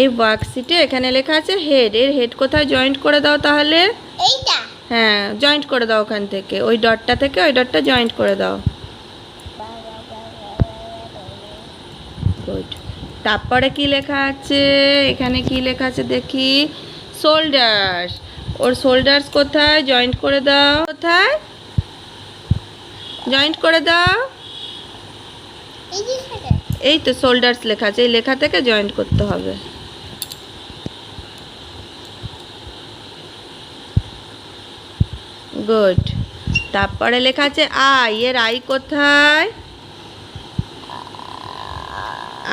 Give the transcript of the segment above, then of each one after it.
এই ওয়ার্কশিটে এখানে লেখা আছে হেড এর হেড কোথায় জয়েন্ট করে দাও তাহলে? এইটা। হ্যাঁ জয়েন্ট করে দাও ওখান থেকে। ওই ডটটা থেকে ওই ডটটা জয়েন্ট করে দাও। গুড তারপরে কি লেখা আছে? এখানে কি লেখা আছে দেখি? শোল্ডার্স ওর শোল্ডার্স কোথায়? জয়েন্ট করে দাও। কোথায়? জয়েন্ট করে দাও। এই এই তো শোল্ডার্স লেখা আছে, এই লেখা থেকে জয়েন্ট করতে হবে। গুড তারপরে লেখা আছে আই এর আই কোথায়?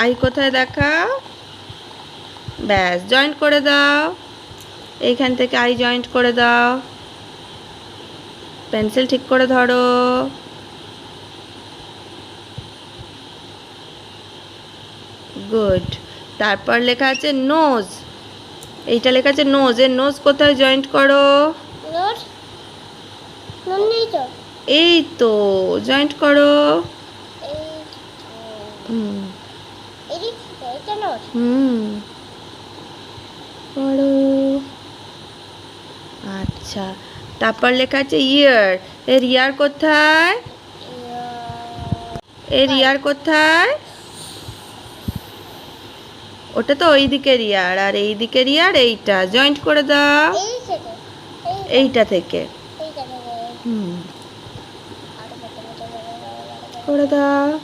আই কোথায় দেখাও? ব্যাস জয়েন্ট করে দাও। এইখান থেকে আই জয়েন্ট করে দাও। পেন্সিল ঠিক করে ধরো। গুড। তারপর লেখা আছে নোজ। এইটা লেখা আছে নোজ। এর নোজ কোথায় জয়েন্ট করো? এই তো জয়েন্ট করো। হুম। করো। আচ্ছা। তারপর লেখা আছে ইয়ার। এর ইয়ার কোথায়? এর ইয়ার কোথায়? ওটা তো ওই দিকের ইয়ার আর এই দিকের ইয়ার এইটা। জয়েন্ট করে দাও। এইটা থেকে। হুম। করে দাও।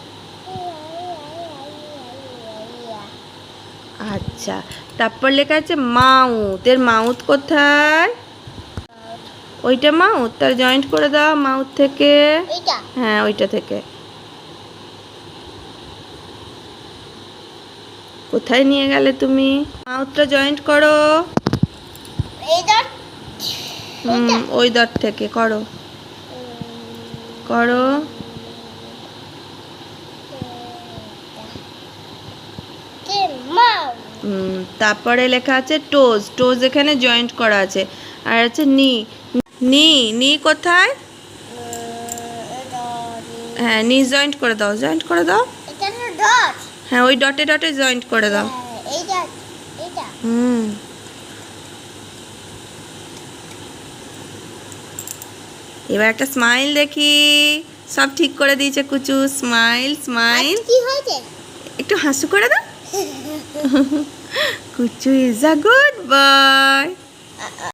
আচ্ছা। তারপর লেখা আছে মাউথ এর মাউথ কোথায়? ওইটা মাউথ তার জয়েন্ট করে দাও মাউথ থেকে। হ্যাঁ ওইটা থেকে। কোথায় নিয়ে গেলে তুমি? মাউথটা জয়েন্ট করো। ওই দর থেকে করো। করো। তারপরে লেখা আছে টোজ টোজ এখানে জয়েন্ট করা আছে। আর আছে নি নি নি কোথায়? হ্যাঁ নি জয়েন্ট করে দাও। জয়েন্ট করে দাও। হ্যাঁ ওই ডটে ডটে জয়েন্ট করে দাও। এইটা হুম। এবার একটা স্মাইল দেখি। সব ঠিক করে দিয়েছে কুচু স্মাইল স্মাইল কি হয়েছে? একটু হাসু করে দাও। কুচু ইজ আ গুড বয়